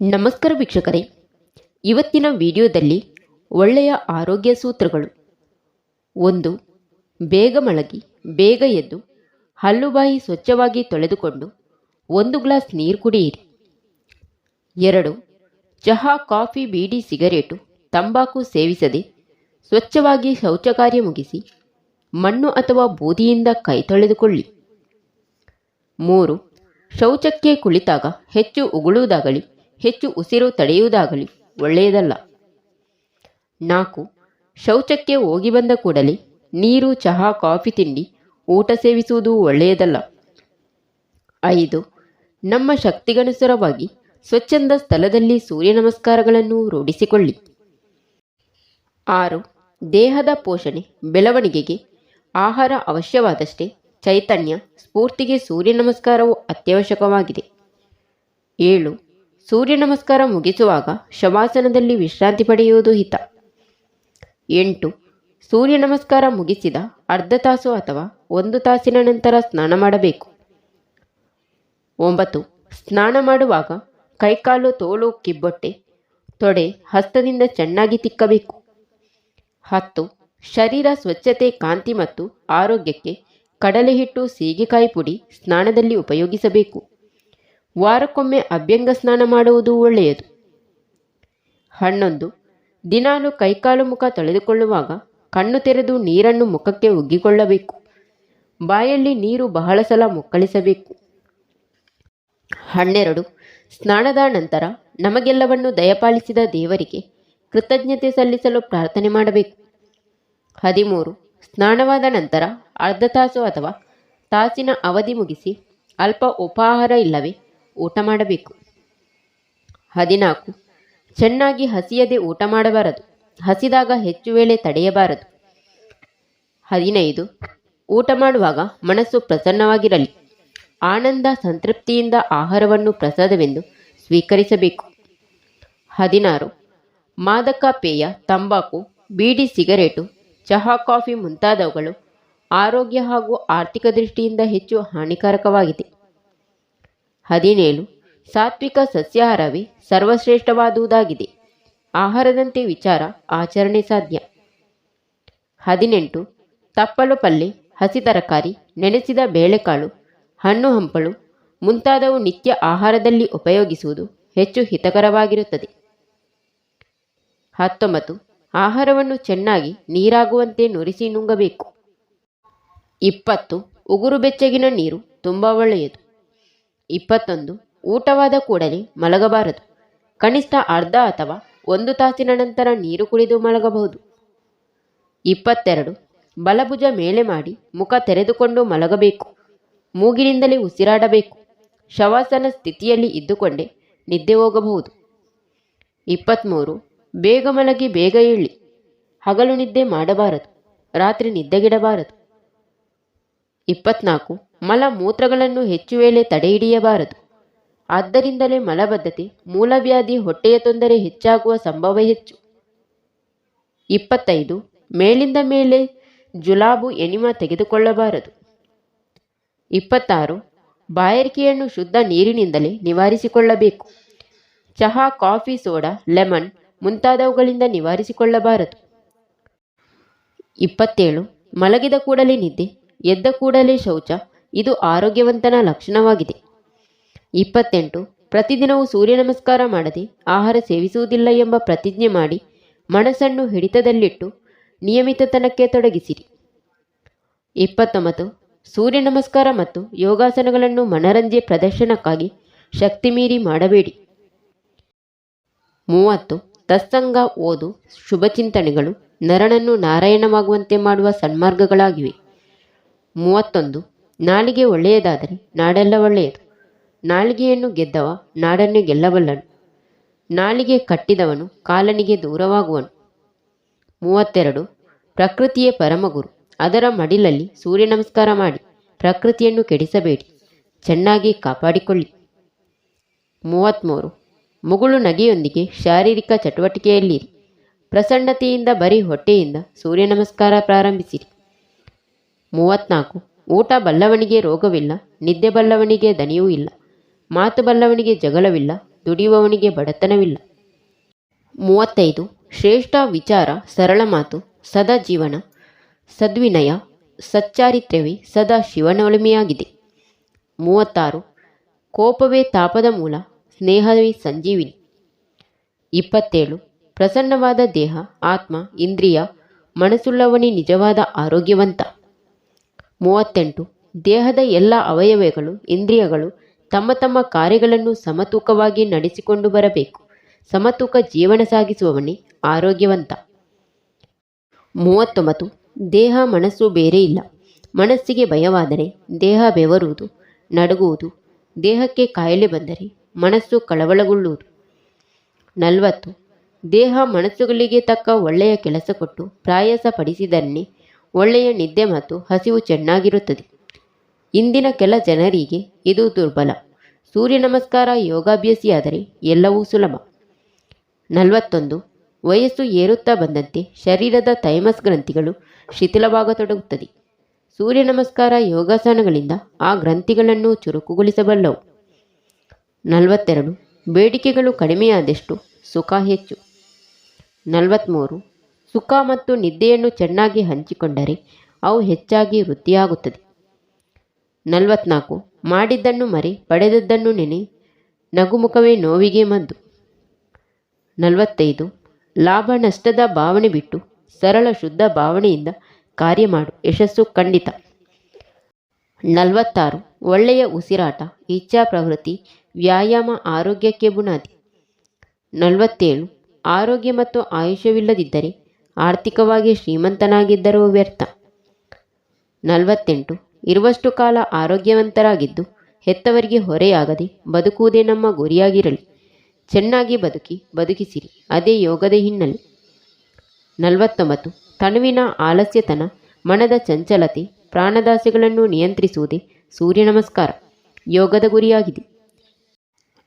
ನಮಸ್ಕಾರ ವೀಕ್ಷಕರೇ. ಇವತ್ತಿನ ವಿಡಿಯೋದಲ್ಲಿ ಒಳ್ಳೆಯ ಆರೋಗ್ಯ ಸೂತ್ರಗಳು. ಒಂದು, ಬೇಗ ಮಳಗಿ ಬೇಗ ಎದ್ದು, ಹಲ್ಲುಬಾಯಿ ಸ್ವಚ್ಛವಾಗಿ ತೊಳೆದುಕೊಂಡು ಒಂದು ಗ್ಲಾಸ್ ನೀರು ಕುಡಿಯಿರಿ. ಎರಡು, ಚಹಾ, ಕಾಫಿ, ಬೀಡಿ, ಸಿಗರೇಟು, ತಂಬಾಕು ಸೇವಿಸದೆ ಸ್ವಚ್ಛವಾಗಿ ಶೌಚ ಕಾರ್ಯ ಮುಗಿಸಿ ಮಣ್ಣು ಅಥವಾ ಬೂದಿಯಿಂದ ಕೈ ತೊಳೆದುಕೊಳ್ಳಿ. ಮೂರು, ಶೌಚಕ್ಕೆ ಕುಳಿತಾಗ ಹೆಚ್ಚು ಉಗುಳುವುದಾಗಲಿ ಹೆಚ್ಚು ಉಸಿರು ತಡೆಯುವುದಾಗಲಿ, ಒಳ್ಳೆಯದಲ್ಲ. ನಾಲ್ಕು, ಶೌಚಕ್ಕೆ ಹೋಗಿ ಬಂದ ಕೂಡಲೇ ನೀರು, ಚಹಾ, ಕಾಫಿ ತಿಂಡಿ, ಊಟ ಸೇವಿಸುವುದು ಒಳ್ಳೆಯದಲ್ಲ. ಐದು, ನಮ್ಮ ಶಕ್ತಿಗನುಸಾರವಾಗಿ ಸ್ವಚ್ಛಂದ ಸ್ಥಳದಲ್ಲಿ ಸೂರ್ಯ ನಮಸ್ಕಾರಗಳನ್ನು ರೂಢಿಸಿಕೊಳ್ಳಿ. ಆರು, ದೇಹದ ಪೋಷಣೆ, ಬೆಳವಣಿಗೆಗೆ ಆಹಾರ ಅವಶ್ಯವಾದಷ್ಟೇ ಚೈತನ್ಯ, ಸ್ಫೂರ್ತಿಗೆ ಸೂರ್ಯ ನಮಸ್ಕಾರವು ಅತ್ಯವಶ್ಯಕವಾಗಿದೆ. ಏಳು ಸೂರ್ಯ ನಮಸ್ಕಾರ ಮುಗಿಸುವಾಗ ಶವಾಸನದಲ್ಲಿ ವಿಶ್ರಾಂತಿ ಪಡೆಯುವುದು ಹಿತ. ಎಂಟು. ಸೂರ್ಯ ನಮಸ್ಕಾರ ಮುಗಿಸಿದ ಅರ್ಧ ತಾಸು ಅಥವಾ ಒಂದು ತಾಸಿನ ನಂತರ ಸ್ನಾನ ಮಾಡಬೇಕು. ಒಂಬತ್ತು. ಸ್ನಾನ ಮಾಡುವಾಗ ಕೈಕಾಲು ತೋಳು ಕಿಬ್ಬೊಟ್ಟೆ, ತೊಡೆ ಹಸ್ತದಿಂದ ಚೆನ್ನಾಗಿ ತಿಕ್ಕಬೇಕು. ಹತ್ತು. ಶರೀರ ಸ್ವಚ್ಛತೆ, ಕಾಂತಿ ಮತ್ತು ಆರೋಗ್ಯಕ್ಕೆ ಕಡಲೆ ಹಿಟ್ಟು ಸೀಗೆಕಾಯಿ ಪುಡಿ ಸ್ನಾನದಲ್ಲಿ ಉಪಯೋಗಿಸಬೇಕು. ವಾರಕ್ಕೊಮ್ಮೆ ಅಭ್ಯಂಗ ಸ್ನಾನ ಮಾಡುವುದು ಒಳ್ಳೆಯದು. ಹನ್ನೊಂದು. ದಿನಾಲು ಕೈಕಾಲು ಮುಖ ತೊಳೆದುಕೊಳ್ಳುವಾಗ ಕಣ್ಣು ತೆರೆದು ನೀರನ್ನು ಮುಖಕ್ಕೆ ಉಗ್ಗಿಕೊಳ್ಳಬೇಕು. ಬಾಯಲ್ಲಿ ನೀರು ಬಹಳ ಸಲ ಮುಕ್ಕಳಿಸಬೇಕು. ಹನ್ನೆರಡು. ಸ್ನಾನದ ನಂತರ ನಮಗೆಲ್ಲವನ್ನು ದಯಪಾಲಿಸಿದ ದೇವರಿಗೆ ಕೃತಜ್ಞತೆ ಸಲ್ಲಿಸಲು ಪ್ರಾರ್ಥನೆ ಮಾಡಬೇಕು. ಹದಿಮೂರು. ಸ್ನಾನವಾದ ನಂತರ ಅರ್ಧ ತಾಸು ಅಥವಾ ತಾಸಿನ ಅವಧಿ ಮುಗಿಸಿ ಅಲ್ಪ ಉಪಾಹಾರ ಇಲ್ಲವೇ? ಊಟ ಮಾಡಬೇಕು. ಹದಿನಾಲ್ಕು. ಚೆನ್ನಾಗಿ ಹಸಿಯದೆ ಊಟ ಮಾಡಬಾರದು. ಹಸಿದಾಗ ಹೆಚ್ಚು ವೇಳೆ ತಡೆಯಬಾರದು. ಹದಿನೈದು. ಊಟ ಮಾಡುವಾಗ ಮನಸ್ಸು ಪ್ರಸನ್ನವಾಗಿರಲಿ. ಆನಂದ, ಸಂತೃಪ್ತಿಯಿಂದ ಆಹಾರವನ್ನು ಪ್ರಸಾದವೆಂದು ಸ್ವೀಕರಿಸಬೇಕು. ಹದಿನಾರು. ಮಾದಕ ಪೇಯ, ತಂಬಾಕು, ಬೀಡಿ ಸಿಗರೇಟು, ಚಹಾ, ಕಾಫಿ ಮುಂತಾದವುಗಳು ಆರೋಗ್ಯ ಹಾಗೂ ಆರ್ಥಿಕ ದೃಷ್ಟಿಯಿಂದ ಹೆಚ್ಚು ಹಾನಿಕಾರಕವಾಗಿದೆ. ಹದಿನೇಳು, ಸಾತ್ವಿಕ ಸಸ್ಯಾಹಾರವೇ ಸರ್ವಶ್ರೇಷ್ಠವಾದುದಾಗಿದೆ. ಆಹಾರದಂತೆ ವಿಚಾರ, ಆಚರಣೆ ಸಾಧ್ಯ. ಹದಿನೆಂಟು, ತಪ್ಪಲು ಪಲ್ಲೆ, ಹಸಿ ತರಕಾರಿ, ನೆನೆಸಿದ ಬೇಳೆಕಾಳು, ಹಣ್ಣು ಹಂಪಲು ಮುಂತಾದವು ನಿತ್ಯ ಆಹಾರದಲ್ಲಿ ಉಪಯೋಗಿಸುವುದು ಹೆಚ್ಚು ಹಿತಕರವಾಗಿರುತ್ತದೆ. ಹತ್ತೊಂಬತ್ತು, ಆಹಾರವನ್ನು ಚೆನ್ನಾಗಿ ನೀರಾಗುವಂತೆ ನುರಿಸಿ ನುಂಗಬೇಕು. ಇಪ್ಪತ್ತು, ಉಗುರು ಬೆಚ್ಚಗಿನ ನೀರು ತುಂಬ ಒಳ್ಳೆಯದು. ಇಪ್ಪತ್ತೊಂದು, ಊಟವಾದ ಕೂಡಲೇ ಮಲಗಬಾರದು. ಕನಿಷ್ಠ ಅರ್ಧ ಅಥವಾ ಒಂದು ತಾಸಿನ ನಂತರ ನೀರು ಕುಡಿದು ಮಲಗಬಹುದು. ಇಪ್ಪತ್ತೆರಡು, ಬಲಭುಜ ಮೇಲೆ ಮಾಡಿ ಮುಖ ತೆರೆದುಕೊಂಡು ಮಲಗಬೇಕು. ಮೂಗಿನಿಂದಲೇ ಉಸಿರಾಡಬೇಕು. ಶವಾಸನ ಸ್ಥಿತಿಯಲ್ಲಿ ಇದ್ದುಕೊಂಡೇ ನಿದ್ದೆ ಹೋಗಬಹುದು. ಇಪ್ಪತ್ತ್ಮೂರು ಬೇಗ ಮಲಗಿ ಬೇಗ ಏಳಿ ಹಗಲು ನಿದ್ದೆ ಮಾಡಬಾರದು. ರಾತ್ರಿ ನಿದ್ದೆಗಿಡಬಾರದು. ಇಪ್ಪತ್ನಾಲ್ಕು ಮಲ ಮೂತ್ರಗಳನ್ನು ಹೆಚ್ಚು ವೇಳೆ ತಡೆಹಿಡಿಯಬಾರದು. ಆದ್ದರಿಂದಲೇ ಮಲಬದ್ಧತೆ, ಮೂಲವ್ಯಾಧಿ, ಹೊಟ್ಟೆಯ ತೊಂದರೆ ಹೆಚ್ಚಾಗುವ ಸಂಭವ ಹೆಚ್ಚು. ಇಪ್ಪತ್ತೈದು, ಮೇಲಿಂದ ಮೇಲೆ ಜುಲಾಬು ಎನಿಮ ತೆಗೆದುಕೊಳ್ಳಬಾರದು. ಇಪ್ಪತ್ತಾರು, ಬಾಯಾರಿಕೆಯನ್ನು ಶುದ್ಧ ನೀರಿನಿಂದಲೇ ನಿವಾರಿಸಿಕೊಳ್ಳಬೇಕು. ಚಹಾ, ಕಾಫಿ, ಸೋಡಾ, ಲೆಮನ್ ಮುಂತಾದವುಗಳಿಂದ ನಿವಾರಿಸಿಕೊಳ್ಳಬಾರದು. ಇಪ್ಪತ್ತೇಳು, ಮಲಗಿದ ಕೂಡಲೇ ನಿದ್ದೆ, ಎದ್ದ ಕೂಡಲೇ ಶೌಚ ಇದು ಆರೋಗ್ಯವಂತನ ಲಕ್ಷಣವಾಗಿದೆ. ಇಪ್ಪತ್ತೆಂಟು, ಪ್ರತಿದಿನವೂ ಸೂರ್ಯ ನಮಸ್ಕಾರ ಮಾಡದೆ ಆಹಾರ ಸೇವಿಸುವುದಿಲ್ಲ ಎಂಬ ಪ್ರತಿಜ್ಞೆ ಮಾಡಿ ಮನಸ್ಸನ್ನು ಹಿಡಿತದಲ್ಲಿಟ್ಟು ನಿಯಮಿತತನಕ್ಕೆ ತೊಡಗಿಸಿರಿ. ಇಪ್ಪತ್ತೊಂಬತ್ತು, ಸೂರ್ಯ ನಮಸ್ಕಾರ ಮತ್ತು ಯೋಗಾಸನಗಳನ್ನು ಮನರಂಜೆ ಪ್ರದರ್ಶನಕ್ಕಾಗಿ ಶಕ್ತಿ ಮೀರಿ ಮಾಡಬೇಡಿ. ಮೂವತ್ತು, ತತ್ಸಂಗ ಓದು ಶುಭಚಿಂತನೆಗಳು ನರಣನ್ನು ನಾರಾಯಣವಾಗುವಂತೆ ಮಾಡುವ ಸನ್ಮಾರ್ಗಗಳಾಗಿವೆ. ಮೂವತ್ತೊಂದು ನಾಲಿಗೆ ಒಳ್ಳೆಯದಾದರೆ ನಾಡೆಲ್ಲ ಒಳ್ಳೆಯದು. ನಾಲಿಗೆಯನ್ನು ಗೆದ್ದವ ನಾಡನ್ನು ಗೆಲ್ಲಬಲ್ಲನು. ನಾಲಿಗೆ ಕಟ್ಟಿದವನು ಕಾಲನಿಗೆ ದೂರವಾಗುವನು. ಮೂವತ್ತೆರಡು, ಪ್ರಕೃತಿಯೇ ಪರಮಗುರು. ಅದರ ಮಡಿಲಲ್ಲಿ ಸೂರ್ಯ ನಮಸ್ಕಾರ ಮಾಡಿ ಪ್ರಕೃತಿಯನ್ನು ಕೆಡಿಸಬೇಡಿ, ಚೆನ್ನಾಗಿ ಕಾಪಾಡಿಕೊಳ್ಳಿ. ಮೂವತ್ತ್ಮೂರು ಮುಗುಳು ನಗೆಯೊಂದಿಗೆ ಶಾರೀರಿಕ ಚಟುವಟಿಕೆಯಲ್ಲಿರಿ. ಪ್ರಸನ್ನತೆಯಿಂದ ಬರೀ ಹೊಟ್ಟೆಯಿಂದ ಸೂರ್ಯ ನಮಸ್ಕಾರ ಪ್ರಾರಂಭಿಸಿರಿ. ಮೂವತ್ನಾಲ್ಕು ಊಟ ಬಲ್ಲವನಿಗೆ ರೋಗವಿಲ್ಲ, ನಿದ್ದೆ ಬಲ್ಲವನಿಗೆ ದನಿಯೂ ಇಲ್ಲ, ಮಾತು ಬಲ್ಲವನಿಗೆ ಜಗಳವಿಲ್ಲ, ದುಡಿಯುವವನಿಗೆ ಬಡತನವಿಲ್ಲ. ಮೂವತ್ತೈದು, ಶ್ರೇಷ್ಠ ವಿಚಾರ, ಸರಳ ಮಾತು, ಸದಾ ಜೀವನ, ಸದ್ವಿನಯ, ಸಚ್ಚಾರಿತ್ರ್ಯವೇ, ಸದಾ ಶಿವನೊಲಿಮೆಯಾಗಿದೆ ಮೂವತ್ತಾರು, ಕೋಪವೇ ತಾಪದ ಮೂಲ, ಸ್ನೇಹವೇ ಸಂಜೀವಿನಿ. ಇಪ್ಪತ್ತೇಳು, ಪ್ರಸನ್ನವಾದ ದೇಹ, ಆತ್ಮ, ಇಂದ್ರಿಯ, ಮನಸ್ಸುಳ್ಳವನೇ ನಿಜವಾದ ಆರೋಗ್ಯವಂತ. ಮೂವತ್ತೆಂಟು, ದೇಹದ ಎಲ್ಲ ಅವಯವಗಳು, ಇಂದ್ರಿಯಗಳು ತಮ್ಮ ತಮ್ಮ ಕಾರ್ಯಗಳನ್ನು ಸಮತೂಕವಾಗಿ ನಡೆಸಿಕೊಂಡು ಬರಬೇಕು. ಸಮತೂಕ ಜೀವನ ಸಾಗಿಸುವವನೇ ಆರೋಗ್ಯವಂತ. ಮೂವತ್ತೊಂಬತ್ತು, ದೇಹ ಮನಸ್ಸು ಬೇರೆ ಇಲ್ಲ. ಮನಸ್ಸಿಗೆ ಭಯವಾದರೆ ದೇಹ ಬೆವರುವುದು, ನಡುಗುವುದು, ದೇಹಕ್ಕೆ ಕಾಯಿಲೆ ಬಂದರೆ ಮನಸ್ಸು ಕಳವಳಗೊಳ್ಳುವುದು. ನಲವತ್ತು, ದೇಹ ಮನಸ್ಸುಗಳಿಗೆ ತಕ್ಕ ಒಳ್ಳೆಯ ಕೆಲಸ ಕೊಟ್ಟು ಪ್ರಾಯಸ ಪಡಿಸಿದನ್ನೇ ಒಳ್ಳೆಯ ನಿದ್ದೆ ಮತ್ತು ಹಸಿವು ಚೆನ್ನಾಗಿರುತ್ತದೆ. ಇಂದಿನ ಕೆಲ ಜನರಿಗೆ ಇದು ದುರ್ಬಲ. ಸೂರ್ಯ ನಮಸ್ಕಾರ ಯೋಗಾಭ್ಯಾಸಿಯಾದರೆ ಎಲ್ಲವೂ ಸುಲಭ. ನಲವತ್ತೊಂದು. ವಯಸ್ಸು ಏರುತ್ತಾ ಬಂದಂತೆ ಶರೀರದ ಥೈಮಸ್ ಗ್ರಂಥಿಗಳು ಶಿಥಿಲವಾಗತೊಡಗುತ್ತದೆ. ಸೂರ್ಯ ನಮಸ್ಕಾರ ಯೋಗಾಸನಗಳಿಂದ ಆ ಗ್ರಂಥಿಗಳನ್ನು ಚುರುಕುಗೊಳಿಸಬಲ್ಲವು. ನಲವತ್ತೆರಡು. ಬೇಡಿಕೆಗಳು ಕಡಿಮೆಯಾದಷ್ಟು ಸುಖ ಹೆಚ್ಚು. ನಲವತ್ತ್ಮೂರು ಸುಖ ಮತ್ತು ನಿದ್ದೆಯನ್ನು ಚೆನ್ನಾಗಿ ಹಂಚಿಕೊಂಡರೆ ಅವು ಹೆಚ್ಚಾಗಿ ವೃದ್ಧಿಯಾಗುತ್ತದೆ ನಲವತ್ನಾಲ್ಕು. ಮಾಡಿದ್ದನ್ನು ಮರೆ, ಪಡೆದದ್ದನ್ನು ನೆನೆ, ನಗುಮುಖವೇ ನೋವಿಗೆ ಮದ್ದು. ನಲವತ್ತೈದು. ಲಾಭ ನಷ್ಟದ ಭಾವನೆ ಬಿಟ್ಟು ಸರಳ ಶುದ್ಧ ಭಾವನೆಯಿಂದ ಕಾರ್ಯ ಮಾಡು. ಯಶಸ್ಸು ಖಂಡಿತ. ನಲವತ್ತಾರು. ಒಳ್ಳೆಯ ಉಸಿರಾಟ, ಇಚ್ಛಾ ಪ್ರವೃತ್ತಿ, ವ್ಯಾಯಾಮ ಆರೋಗ್ಯಕ್ಕೆ ಬುನಾದಿ. ನಲವತ್ತೇಳು. ಆರೋಗ್ಯ ಮತ್ತು ಆಯುಷ್ಯವಿಲ್ಲದಿದ್ದರೆ ಆರ್ಥಿಕವಾಗಿ ಶ್ರೀಮಂತನಾಗಿದ್ದರೂ ವ್ಯರ್ಥ. ನಲವತ್ತೆಂಟು. ಇರುವಷ್ಟು ಕಾಲ ಆರೋಗ್ಯವಂತರಾಗಿದ್ದು ಹೆತ್ತವರಿಗೆ ಹೊರೆಯಾಗದೆ ಬದುಕುವುದೇ ನಮ್ಮ ಗುರಿಯಾಗಿರಲಿ. ಚೆನ್ನಾಗಿ ಬದುಕಿ, ಬದುಕಿಸಿರಿ. ಅದೇ ಯೋಗದ ಹಿನ್ನೆಲೆ. ನಲವತ್ತೊಂಬತ್ತು. ತಣುವಿನ ಆಲಸ್ಯತನ, ಮನದ ಚಂಚಲತೆ, ಪ್ರಾಣದಾಸೆಗಳನ್ನು ನಿಯಂತ್ರಿಸುವುದೇ ಸೂರ್ಯ ನಮಸ್ಕಾರ ಯೋಗದ ಗುರಿಯಾಗಿದೆ.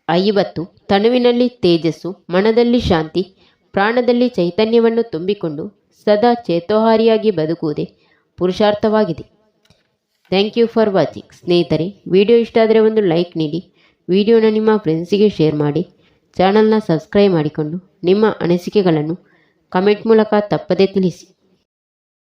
ಐವತ್ತು. ತಣುವಿನಲ್ಲಿ ತೇಜಸ್ಸು, ಮನದಲ್ಲಿ ಶಾಂತಿ ಪ್ರಾಣದಲ್ಲಿ ಚೈತನ್ಯವನ್ನು ತುಂಬಿಕೊಂಡು ಸದಾ ಚೇತೋಹಾರಿಯಾಗಿ ಬದುಕುವುದೇ ಪುರುಷಾರ್ಥವಾಗಿದೆ. ಥ್ಯಾಂಕ್ ಯು ಫಾರ್ ವಾಚಿಂಗ್ ಸ್ನೇಹಿತರೆ, ವಿಡಿಯೋ ಇಷ್ಟ ಆದರೆ ಒಂದು ಲೈಕ್ ನೀಡಿ, ವಿಡಿಯೋನ ನಿಮ್ಮ ಫ್ರೆಂಡ್ಸಿಗೆ ಶೇರ್ ಮಾಡಿ, ಚಾನಲ್ನ ಸಬ್ಸ್ಕ್ರೈಬ್ ಮಾಡಿಕೊಂಡು ನಿಮ್ಮ ಅನಿಸಿಕೆಗಳನ್ನು ಕಮೆಂಟ್ ಮೂಲಕ ತಪ್ಪದೇ ತಿಳಿಸಿ.